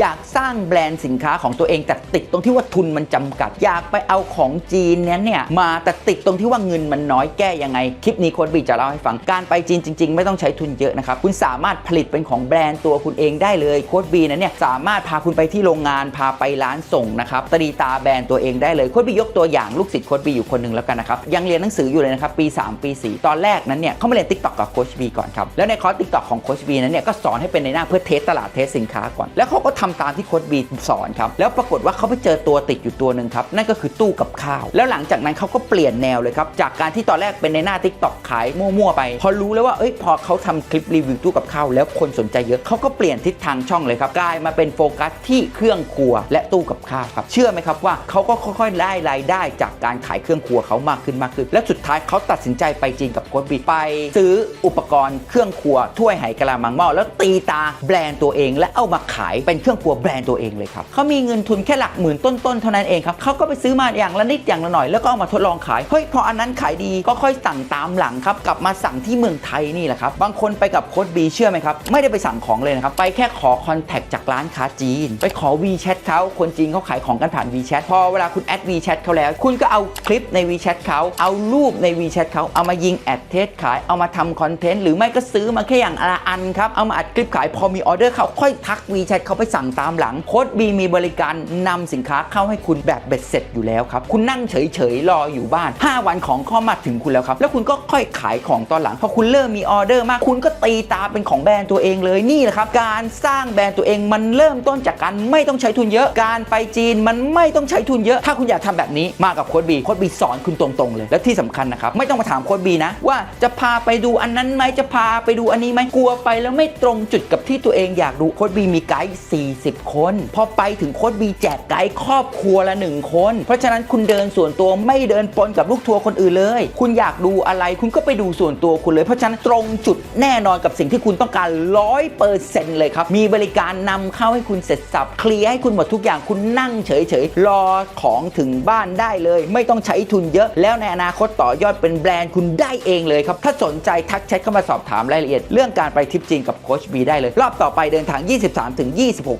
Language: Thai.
อยากสร้างแบรนด์สินค้าของตัวเอง แต่ติดตรงที่ว่าทุนมันจำกัด อยากไปเอาของจีนนั้เนี่ยมาแต่ติดตรงที่ว่าเงินมันน้อยแก้ยังไง คลิปนี้โค้ดบีจะเล่าให้ฟังการไปจีนจริง ๆ ไม่ต้องใช้ทุนเยอะนะครับคุณสามารถผลิตเป็นของแบรนด์ตัวคุณเองได้เลยโค้ดบีนั้นเนี่ยสามารถพาคุณไปที่โรงงานพาไปร้านส่งนะครับตรีตาแบรนด์ตัวเองได้เลยโค้ดบียกตัวอย่างลูกศิษย์โค้ดบีอยู่คนหนึ่งแล้วกันนะครับยังเรียนหนังสืออยู่เลยนะครับปี 3 ปี 4 ตอนแรกนั้นเนี่ยเขามาเรียนทิกตอกกับโค้ชบีก่อนครับแล้วในคอร์สทิกตอกของโค้ชบีนั้นเนี่ยก็สอนให้เป็นในหน้าเพื่อเทสตลาดเทสสินค้าก่อนแล้วเขาก็ทำตามที่โค้ชบีสอนครับ แล้วปรากฏว่าเขาไปเจอตัวติดอยู่ตัวหนึ่งครับ นั่นก็คือตู้กับข้าว แล้วหลังจากนั้นเขาก็เปลี่ยนแนวเลยครับ จากการที่ตอนแรกเป็นในหน้าทิกตอกขายมั่วๆไป พอรู้แล้วว่าเอ้ยพอเขาทำคลิปรีวิวตู้กับข้าวแล้วคนสนใจเยอะเขาก็เปลี่ยนทิศทางช่องเลยครับกลายมาเป็นโฟกัสที่เครื่องครัว และตู้กับข้าวครับเชื่อไหมครับว่าเขาก็ค่อยๆได้รายได้จากการขายเครื่องครัวเขามากขึ้นมากขึ้น และสุดท้ายเขาตัดสินใจไปจีนกับโค้ดบีไป ซื้ออุปกรณ์เครื่องครัวถ้วยไหกะลามังหม้อแล้วตีตาแบรนด์ตัวเอง และเอามาขายเป็นเครื่องครัวแบรนด์ตัวเองเลยครับเขามีเงินทุนแค่หลักหมื่นต้นๆเท่านั้นเองครับเขาก็ไปซื้อมาอย่างละนิดอย่างละหน่อยแล้วก็เอามาทดลองขายเฮ้ยพออันนั้นขายดีก็ค่อยสั่งตามหลังครับกลับมาสั่งที่เมืองไทยนี่แหละครับบางคนไปกับโค้ดบีเชื่อไหมครับไม่ได้ไปสั่งของเลยนะครับไปแค่ขอคอนแทคจากร้านค้าจีน ไปขอ WeChat เขาคนจีนเขาขายของกันผ่าน WeChat พอเวลาคุณแอด WeChat เขาแล้ว คุณก็เอาคลิปใน WeChat เขาเอารูปใน WeChat เขาเอามายิงแอดเทสขายเอามาทำคอนเทนต์หรือไม่ก็ซื้อมาแค่อย่างละอันครับเอามาอัดคลิปขายพอมีออเดอร์เขาค่อยทัก WeChat เขาไปสั่งตามหลังโค้ดบีมีบริการนำสินค้าเข้าให้คุณแบบเบ็ดเสร็จอยู่แล้วครับ คุณนั่งเฉยๆ รออยู่บ้าน 5 วันของเข้ามาถึงคุณแล้วครับ แล้วคุณก็ค่อยขายของตอนหลังพอคุณเริ่มมีออเดอร์มาก คุณก็ตีตาเป็นของแบรนด์ตัวเองเลยนี่แหละครับ การสร้างแบรนด์ตัวเองมันเริ่มต้นจากการไม่ต้องใช้ทุนเยอะ การไปจีนมันไม่ต้องใช้ทุนเยอะ ถ้าคุณอยากทำแบบนี้มากับโค้ดบีโค้ดบีสอนคุณตรงๆเลย และที่สำคัญนะครับไม่ต้องมาถามโค้ดบีนะว่าจะพาไปดูอันนั้นไหมจะพาไปดูอันนี้ไหมกลัวไปแล้วไม่ตรงจุดกับที่ตัวเองอยากดูโค้ดบีมีไกด์40 คน พอไปถึงโค้ดบีแจกไกด์ครอบครัวละหนึ่งคน เพราะฉะนั้นคุณเดินส่วนตัวไม่เดินปนกับลูกทัวร์คนอื่นเลย คุณอยากดูอะไรคุณก็ไปดูส่วนตัวคุณเลย เพราะฉะนั้นตรงจุดแน่นอนกับสิ่งที่คุณต้องการร้อยเปอร์เซ็นต์เลยครับ มีบริการนำเข้าให้คุณเสร็จสับเคลียร์ให้คุณหมดทุกอย่างคุณนั่งเฉยๆรอของถึงบ้านได้เลย ไม่ต้องใช้ทุนเยอะ แล้วในอนาคตต่อยอดเป็นแบรนด์คุณได้เองเลยครับถ้าสนใจทักแชทเข้ามาสอบถามรายละเอียด เรื่องการไปทริปจีนกับโคชบีได้เลย รอบต่อไปเดินทาง 23-26